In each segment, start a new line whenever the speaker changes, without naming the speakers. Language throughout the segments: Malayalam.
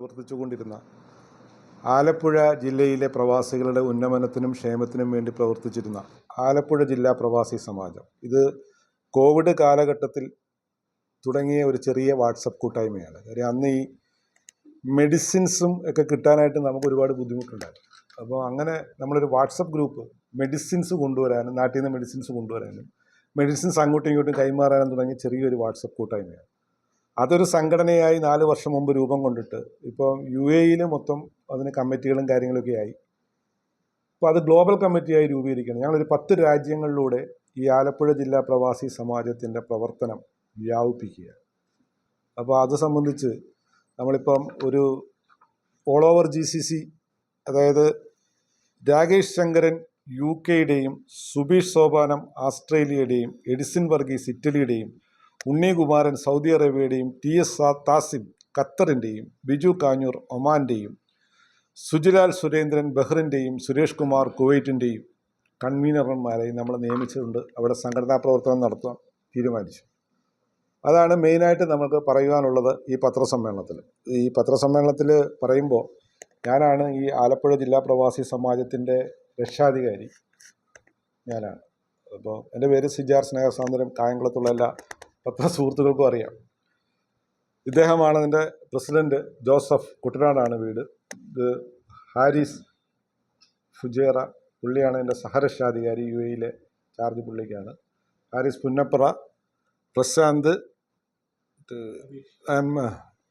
പ്രവർത്തിച്ചുകൊണ്ടിരുന്ന ആലപ്പുഴ ജില്ലയിലെ പ്രവാസികളുടെ ഉന്നമനത്തിനും ക്ഷേമത്തിനും വേണ്ടി പ്രവർത്തിച്ചിരുന്ന ആലപ്പുഴ ജില്ലാ പ്രവാസി സമാജം. ഇത് കോവിഡ് കാലഘട്ടത്തിൽ തുടങ്ങിയ ഒരു ചെറിയ വാട്സപ്പ് കൂട്ടായ്മയാണ്. കാര്യം അന്ന് ഈ മെഡിസിൻസും ഒക്കെ കിട്ടാനായിട്ട് നമുക്ക് ഒരുപാട് ബുദ്ധിമുട്ടുണ്ടായിരുന്നു. അപ്പോൾ അങ്ങനെ നമ്മളൊരു വാട്സപ്പ് ഗ്രൂപ്പ് മെഡിസിൻസ് കൊണ്ടുവരാനും നാട്ടിൽ നിന്ന് മെഡിസിൻസ് കൊണ്ടുവരാനും മെഡിസിൻസ് അങ്ങോട്ടും ഇങ്ങോട്ടും കൈമാറാനും തുടങ്ങിയ ചെറിയൊരു വാട്സപ്പ് കൂട്ടായ്മയാണ്. അതൊരു സംഘടനയായി നാല് വർഷം മുമ്പ് രൂപം കൊണ്ടിട്ട് ഇപ്പോൾ യു എയിൽ മൊത്തം അതിന് കമ്മിറ്റികളും കാര്യങ്ങളൊക്കെ ആയി. അപ്പോൾ അത് ഗ്ലോബൽ കമ്മിറ്റിയായി രൂപീകരിക്കണം. ഞങ്ങളൊരു പത്ത് രാജ്യങ്ങളിലൂടെ ഈ ആലപ്പുഴ ജില്ലാ പ്രവാസി സമാജത്തിന്റെ പ്രവർത്തനം വ്യാപിപ്പിക്കുക. അപ്പോൾ അത് സംബന്ധിച്ച് നമ്മളിപ്പം ഒരു all over G C C അതായത് രാകേഷ് ശങ്കരൻ യു കെയുടെയും സുബീഷ് സോപാനം ആസ്ട്രേലിയയുടെയും എഡിസിൻ വർഗീസ് ഇറ്റലിയുടെയും ഉണ്ണികുമാരൻ സൗദി അറേബ്യയുടെയും ടി എസ് താസിം ഖത്തറിന്റെയും ബിജു കാഞ്ഞൂർ ഒമാന്റെയും സുജിലാൽ സുരേന്ദ്രൻ ബഹ്റിന്റെയും സുരേഷ് കുമാർ കുവൈറ്റിന്റെയും കൺവീനർമാരെ നമ്മൾ നിയമിച്ചിട്ടുണ്ട്. അവിടെ സംഘടനാ പ്രവർത്തനം നടത്താൻ തീരുമാനിച്ചു. അതാണ് മെയിനായിട്ട് നമുക്ക് പറയുവാനുള്ളത് ഈ പത്രസമ്മേളനത്തിൽ. ഈ പത്രസമ്മേളനത്തിൽ പറയുമ്പോൾ ഞാനാണ് ഈ ആലപ്പുഴ ജില്ലാ പ്രവാസി സമാജത്തിന്റെ രക്ഷാധികാരി. ഞാനാണ്. അപ്പോൾ എന്റെ പേര് സിജാർ സ്നേഹസാന്ദ്രം കായംകുളത്തുള്ള എല്ലാ പത്ര സുഹൃത്തുക്കൾക്കും അറിയാം. ഇദ്ദേഹമാണ് അതിന്റെ പ്രസിഡന്റ് ജോസഫ് കുട്ടനാടാണ് വീട്. ഇത് ഹാരിസ് ഫുജേറ പുള്ളിയാണ് എന്റെ സഹരക്ഷാധികാരി യു എയിലെ ചാർജ് പുള്ളിക്കാണ്. ഹാരിസ് പുന്നപ്ര പ്രശാന്ത്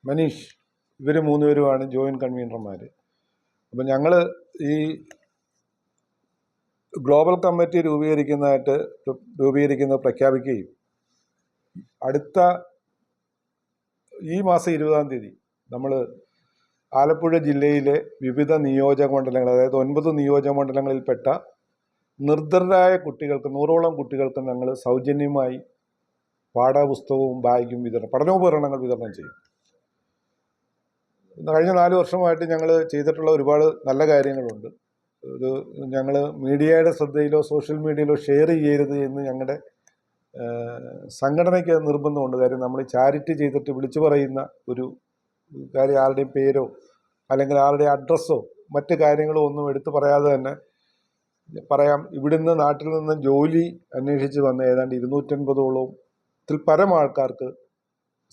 മനീഷ് ഇവർ മൂന്നുപേരുമാണ് ജോയിന്റ് കൺവീനർമാർ അപ്പം ഞങ്ങൾ ഈ ഗ്ലോബൽ കമ്മിറ്റി രൂപീകരിക്കുന്നതായിട്ട് രൂപീകരിക്കുന്നത് പ്രഖ്യാപിക്കുകയും അടുത്ത ഈ മാസം ഇരുപതാം തീയതി നമ്മൾ ആലപ്പുഴ ജില്ലയിലെ വിവിധ നിയോജക മണ്ഡലങ്ങൾ അതായത് ഒൻപത് നിയോജക മണ്ഡലങ്ങളിൽപ്പെട്ട നിർദ്ധരായ കുട്ടികൾക്ക് നൂറോളം കുട്ടികൾക്ക് ഞങ്ങൾ സൗജന്യമായി പാഠപുസ്തകവും ബാഗും വിതരണം പഠനോപകരണങ്ങൾ വിതരണം ചെയ്യും. കഴിഞ്ഞ നാല് വർഷമായിട്ട് ഞങ്ങൾ ചെയ്തിട്ടുള്ള ഒരുപാട് നല്ല കാര്യങ്ങളുണ്ട്. ഇത് ഞങ്ങൾ മീഡിയയുടെ ശ്രദ്ധയിലോ സോഷ്യൽ മീഡിയയിലോ ഷെയർ ചെയ്യരുത് എന്ന് ഞങ്ങളുടെ സംഘടനയ്ക്ക് നിർബന്ധമുണ്ട്. കാര്യം നമ്മൾ ചാരിറ്റി ചെയ്തിട്ട് വിളിച്ചു പറയുന്ന ഒരു കാര്യം ആരുടെയും പേരോ അല്ലെങ്കിൽ ആരുടെ അഡ്രസ്സോ മറ്റ് കാര്യങ്ങളോ ഒന്നും എടുത്തു പറയാതെ തന്നെ പറയാം. ഇവിടുന്ന് നാട്ടിൽ നിന്ന് ജോലി അന്വേഷിച്ച് വന്ന ഏതാണ്ട് ഇരുന്നൂറ്റൻപതോളം ത്തിൽ പരം ആൾക്കാർക്ക്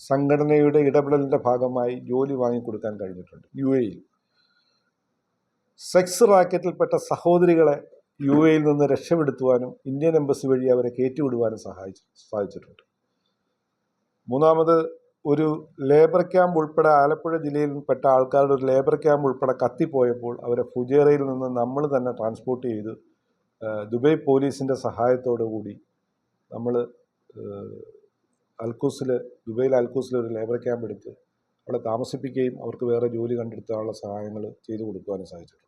സംഘടനയുടെ ഇടപെടലിന്റെ ഭാഗമായി ജോലി വാങ്ങിക്കൊടുക്കാൻ കഴിഞ്ഞിട്ടുണ്ട് യു എയിൽ സെക്സ് റാക്കറ്റിൽപ്പെട്ട സഹോദരികളെ യു എയിൽ നിന്ന് രക്ഷപ്പെടുത്തുവാനും ഇന്ത്യൻ എംബസി വഴി അവരെ കയറ്റിവിടുവാനും സഹായിച്ചു സാധിച്ചിട്ടുണ്ട്. മൂന്നാമത് ഒരു ലേബർ ക്യാമ്പ് ഉൾപ്പെടെ ആലപ്പുഴ ജില്ലയിൽ പെട്ട ആൾക്കാരുടെ ഒരു ലേബർ ക്യാമ്പ് ഉൾപ്പെടെ കത്തിപ്പോയപ്പോൾ അവരെ ഫുജേറയിൽ നിന്ന് നമ്മൾ തന്നെ ട്രാൻസ്പോർട്ട് ചെയ്ത് ദുബൈ പോലീസിന്റെ സഹായത്തോടു കൂടി നമ്മൾ അൽക്കൂസിൽ ദുബൈയിൽ അൽക്കൂസിൽ ഒരു ലേബർ ക്യാമ്പ് എടുത്ത് അവിടെ താമസിപ്പിക്കുകയും അവർക്ക് വേറെ ജോലി കണ്ടെടുത്താനുള്ള സഹായങ്ങൾ ചെയ്തു കൊടുക്കുവാനും സാധിച്ചിട്ടുണ്ട്.